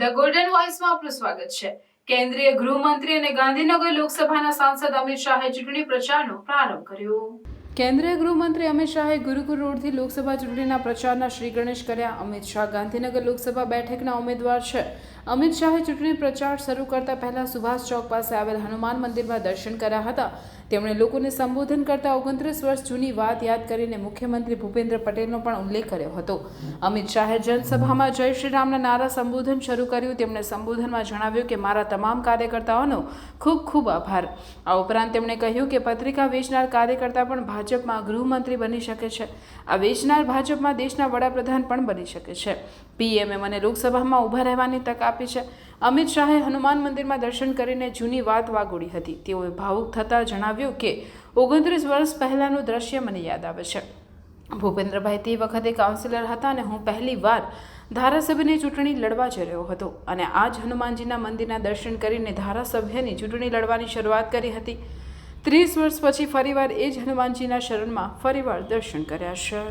The golden વોઇસમાં આપનું સ્વાગત છે. કેન્દ્રીય ગૃહમંત્રી અને ગાંધીનગર લોકસભાના સાંસદ અમિત શાહે ચૂંટણી પ્રચારનો પ્રારંભ કર્યો. કેન્દ્રીય ગૃહમંત્રી અમિત શાહે ગુરુકુળ રોડથી લોકસભા ચૂંટણીના પ્રચારના શ્રી ગણેશ કર્યા. અમિત શાહ ગાંધીનગર લોકસભા બેઠકના ઉમેદવાર છે. અમિત શાહે ચૂંટણી પ્રચાર શરૂ કરતા પહેલા સુભાષ ચોક પાસે આવેલ હનુમાન મંદિરમાં દર્શન કર્યા હતા. તેમણે લોકોને સંબોધન કરતા ઓગણત્રીસ વર્ષ જૂની વાત યાદ કરીને મુખ્યમંત્રી ભૂપેન્દ્ર પટેલનો પણ ઉલ્લેખ કર્યો હતો. અમિત શાહે જનસભામાં જય શ્રી રામના નારા સંબોધન શરૂ કર્યું. તેમણે સંબોધનમાં જણાવ્યું કે, મારા તમામ કાર્યકર્તાઓનો ખૂબ ખૂબ આભાર. આ ઉપરાંત તેમણે કહ્યું કે, પત્રિકા વેચનાર કાર્યકર્તા પણ ભાજપમાં ગૃહમંત્રી બની શકે છે. આ વેચનાર ભાજપમાં દેશના વડાપ્રધાન પણ બની શકે છે. પીએમએ મને લોકસભામાં ઊભા રહેવાની તક આપી છે. અમિત શાહે હનુમાન મંદિરમાં દર્શન કરીને જૂની વાત વાગોડી હતી. તેઓએ ભાવુક થતાં જણાવ્યું કે, ઓગણત્રીસ વર્ષ પહેલાંનું દ્રશ્ય મને યાદ આવે છે. ભૂપેન્દ્રભાઈ તે વખતે કાઉન્સિલર હતા અને હું પહેલી વાર ધારાસભ્યની ચૂંટણી લડવા જઈ રહ્યો હતો. અને આ જ હનુમાનજીના મંદિરના દર્શન કરીને ધારાસભ્યની ચૂંટણી લડવાની શરૂઆત કરી હતી. ત્રીસ વર્ષ પછી ફરીવાર એ જ હનુમાનજીના શરણમાં ફરીવાર દર્શન કર્યા છે.